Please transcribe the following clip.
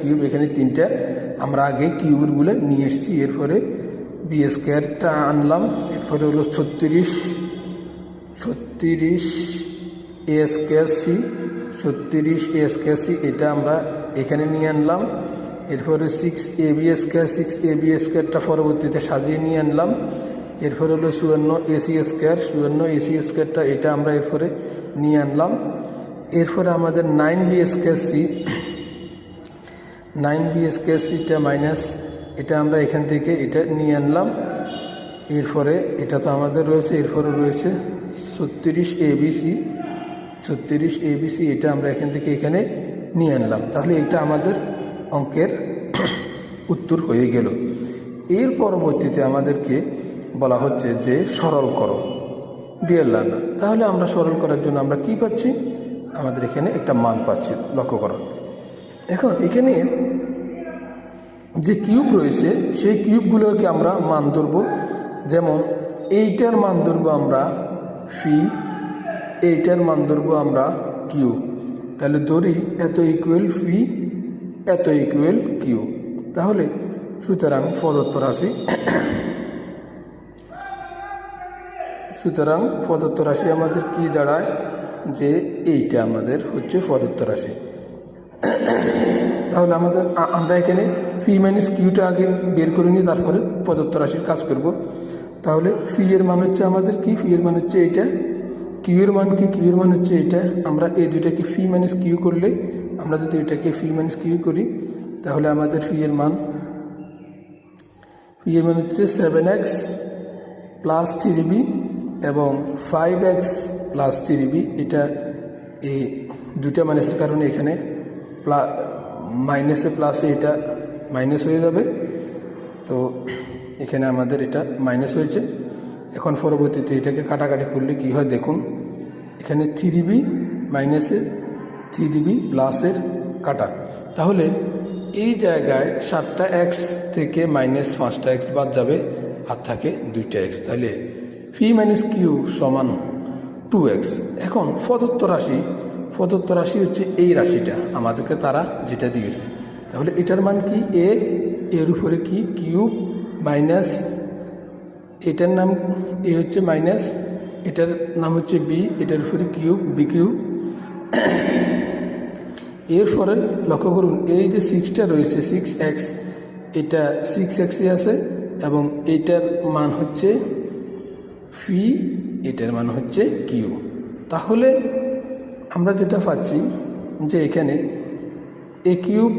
Cube এখানে তিনটা। আমরা আগে কিউবগুলো নিয়ে এসেছি, এরপরে বি স্কোয়ারটা আনলাম, এরপরে হলো ছত্রিশ ছত্রিশ এ স্কোয়ার সি ছত্রিশ এ স্কোয়ার সি এটা আমরা এখানে নিয়ে আনলাম। এরপরে six A B square six A B স্কোয়ারটা পরবর্তীতে সাজিয়ে নিয়ে আনলাম। এরপরে হলো চুয়ান্ন এসি স্কোয়ার চুয়ান্ন এসি স্কোয়ারটা এটা আমরা এরপরে নিয়ে আনলাম। এরপরে আমাদের nine B square C nine B square সিটা মাইনাস এটা আমরা এখান থেকে এটা নিয়ে আনলাম। এরপরে এটা তো আমাদের রয়েছে, এরপরে রয়েছে ছত্রিশ এবিসি ছত্রিশ এবিসি এটা আমরা এখান থেকে এখানে নিয়ে আনলাম। তাহলে এটা আমাদের অঙ্কের উত্তর হয়ে গেল। এর পরবর্তীতে আমাদেরকে বলা হচ্ছে যে সরল করো ডিয়ার লার্নার তাহলে আমরা সরল করার জন্য আমরা কি পাচ্ছি? আমাদের এখানে একটা মান পাচ্ছি, লক্ষ্য করো। এখন এখানের যে কিউব রয়েছে, সেই কিউবগুলোকে আমরা মান ধরব। যেমন, এইটার মান ধরবো আমরা ফি এইটার মান ধরবো আমরা কিউ তাহলে ধরি এত ইকুয়াল ফি এত ইকুয়াল কিউ তাহলে সুতরাং প্রদত্ত রাশি সুতরাং প্রদত্ত রাশি আমাদের কি দাঁড়ায়? যে এইটা আমাদের হচ্ছে প্রদত্ত রাশি। তাহলে আমাদের আমরা এখানে ফি মাইনাস কিউটা আগে বের করে নিয়ে তারপরে প্রদত্ত রাশির কাজ করব। তাহলে ফি এর মান হচ্ছে আমাদের কি? ফি এর মান হচ্ছে এইটা। কিউ এর মান কি? কিউ এর মান হচ্ছে এটা আমরা এই দুইটাকে ফি মাইনাস কিউ করলে, আমরা যদি এটাকে ফি মাইনাস কিউ করি, তাহলে আমাদের ফি এর মান ফি এর মান হচ্ছে seven x plus three B এবং five x plus three B এটা এই দুইটা মাইনাসের কারণে এখানে মাইনাসে প্লাসে এটা মাইনাস হয়ে যাবে। তো এখানে আমাদের এটা মাইনাস হয়েছে। এখন পরবর্তীতে এটাকে কাটাকাটি করলে কী হয় দেখুন, এখানে থ্রি বি মাইনাসের থ্রি বি প্লাসের কাটা। তাহলে এই জায়গায় সাতটা এক্স থেকে মাইনাস পাঁচটা এক্স বাদ যাবে আর থাকে দুইটা এক্স তাহলে ফি মাইনাস কিউ সমান টু এক্স এখন প্রদত্ত রাশি প্রদত্ত রাশি হচ্ছে এই রাশিটা। আমাদেরকে তারা যেটা দিয়েছে। তাহলে এটার মান কি? এ এর উপরে কি? কিউব, মাইনাস, এটার নাম এ হচ্ছে মাইনাস, এটার নাম হচ্ছে বি, এটার উপরে কিউব, বি কিউব। এরপরে লক্ষ্য করুন, এই যে সিক্সটা রয়েছে সিক্স এক্স এটা সিক্স এক্সে আছে এবং এটার মান হচ্ছে ফি এটার মান হচ্ছে কিউ তাহলে আমরা যেটা পাচ্ছি যে এখানে এ কিউব